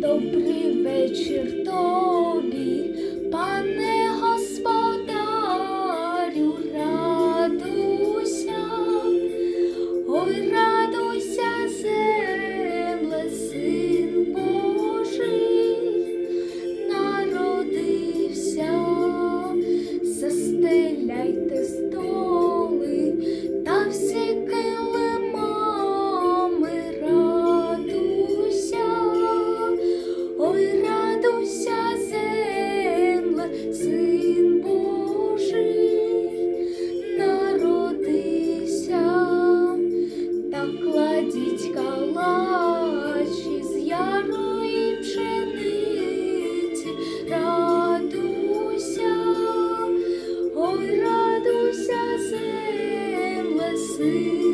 Добрий вечір пане You.